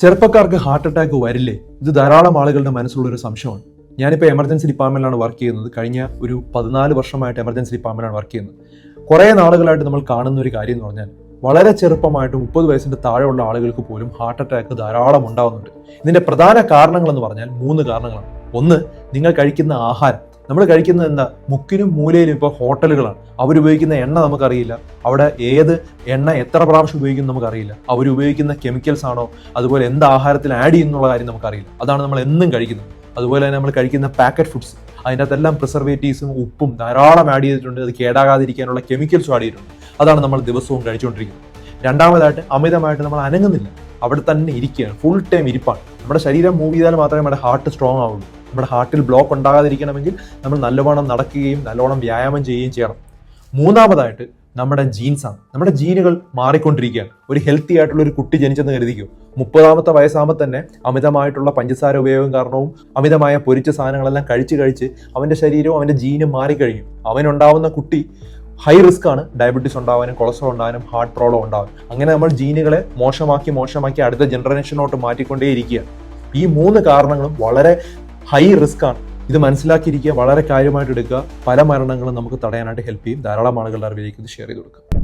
ചെറുപ്പക്കാർക്ക് heart attack വരില്ലേ? ഇത് ധാരാളം ആളുകളുടെ മനസ്സിലുള്ള ഒരു സംശയമാണ്. ഞാനിപ്പോൾ എമർജൻസി ഡിപ്പാർട്ട്മെന്റിലാണ് വർക്ക് ചെയ്യുന്നത്. കഴിഞ്ഞ ഒരു പതിനാല് വർഷമായിട്ട് എമർജൻസി ഡിപ്പാർട്ട്മെന്റാണ് വർക്ക് ചെയ്യുന്നത്. കുറേ നാളുകളായിട്ട് നമ്മൾ കാണുന്ന ഒരു കാര്യം എന്ന് പറഞ്ഞാൽ വളരെ ചെറുപ്പമായിട്ട് മുപ്പത് വയസ്സിന്റെ താഴെയുള്ള ആളുകൾക്ക് പോലും ഹാർട്ട് അറ്റാക്ക് ധാരാളം ഉണ്ടാകുന്നുണ്ട് ഇതിന്റെ പ്രധാന കാരണങ്ങൾ എന്ന് പറഞ്ഞാൽ മൂന്ന് കാരണങ്ങളാണ്. ഒന്ന് നിങ്ങൾ കഴിക്കുന്ന ആഹാരം. നമ്മൾ കഴിക്കുന്നത് എന്താ? മുക്കിനും മൂലയിലും ഇപ്പോൾ ഹോട്ടലുകളാണ്. അവരുപയോഗിക്കുന്ന എണ്ണ നമുക്കറിയില്ല. അവിടെ ഏത് എണ്ണ എത്ര പ്രാവശ്യം ഉപയോഗിക്കുന്നു നമുക്കറിയില്ല. അവരുപയോഗിക്കുന്ന കെമിക്കൽസ് ആണോ? അതുപോലെ എന്ത് ആഹാരത്തിൽ ആഡ് ചെയ്യുന്നുള്ള കാര്യം നമുക്കറിയില്ല. അതാണ് നമ്മൾ എന്നും കഴിക്കുന്നത്. അതുപോലെ തന്നെ നമ്മൾ കഴിക്കുന്ന പാക്കറ്റ് ഫുഡ്സ് അതിന്റെ അകത്തെല്ലാം പ്രിസർവേറ്റീവ്സും ഉപ്പും ധാരാളം ആഡ് ചെയ്തിട്ടുണ്ട്. അത് കേടാകാതിരിക്കാനുള്ള കെമിക്കൽസും ആഡ് ചെയ്തിട്ടുണ്ട്. അതാണ് നമ്മൾ ദിവസവും കഴിച്ചുകൊണ്ടിരിക്കുന്നത്. രണ്ടാമതായിട്ട് അമിതമായിട്ട് നമ്മൾ അനങ്ങുന്നില്ല. അവിടെ തന്നെ ഇരിക്കുകയാണ്. ഫുൾ ടൈം ഇരിപ്പാണ്. നമ്മുടെ ശരീരം മൂവ് ചെയ്താൽ മാത്രമേ നമ്മുടെ ഹാർട്ട് സ്ട്രോങ് ആവുള്ളൂ. നമ്മുടെ ഹാർട്ടിൽ ബ്ലോക്ക് ഉണ്ടാകാതിരിക്കണമെങ്കിൽ നമ്മൾ നല്ലവണ്ണം നടക്കുകയും നല്ലോണം വ്യായാമം ചെയ്യുകയും ചെയ്യണം. മൂന്നാമതായിട്ട് നമ്മുടെ ജീൻസാണ് നമ്മുടെ ജീനുകൾ മാറിക്കൊണ്ടിരിക്കുകയാണ്. ഒരു ഹെൽത്തി ആയിട്ടുള്ള ഒരു കുട്ടി ജനിച്ചെന്ന് കരുതിക്കും? മുപ്പതാമത്തെ വയസ്സാകുമ്പോൾ തന്നെ അമിതമായിട്ടുള്ള പഞ്ചസാര ഉപയോഗം കാരണവും അമിതമായ പൊരിച്ച സാധനങ്ങളെല്ലാം കഴിച്ച് കഴിച്ച് അവന്റെ ശരീരവും അവന്റെ ജീനും മാറിക്കഴിഞ്ഞു. അവനുണ്ടാവുന്ന കുട്ടി ഹൈ റിസ്ക് ആണ്. ഡയബറ്റീസ് ഉണ്ടാവാനും കൊളസ്ട്രോൾ ഉണ്ടാവാനും ഹാർട്ട് പ്രോബ്ലം ഉണ്ടാവും അങ്ങനെ നമ്മൾ ജീനുകളെ മോശമാക്കി മോശമാക്കി അടുത്ത ജനറേഷനോട്ട് മാറ്റിക്കൊണ്ടേയിരിക്കുക ഈ മൂന്ന് കാരണങ്ങളും വളരെ ഹൈ റിസ്ക് ആണ്. ഇത് മനസ്സിലാക്കിയിരിക്കുക വളരെ കാര്യമായിട്ട് എടുക്കുക. പല മരണങ്ങളും നമുക്ക് തടയാനായിട്ട് ഹെൽപ്പ് ചെയ്യും. ധാരാളം ആളുകളുടെ അറിവിലേക്ക് ഇത് ഷെയർ ചെയ്ത് കൊടുക്കുക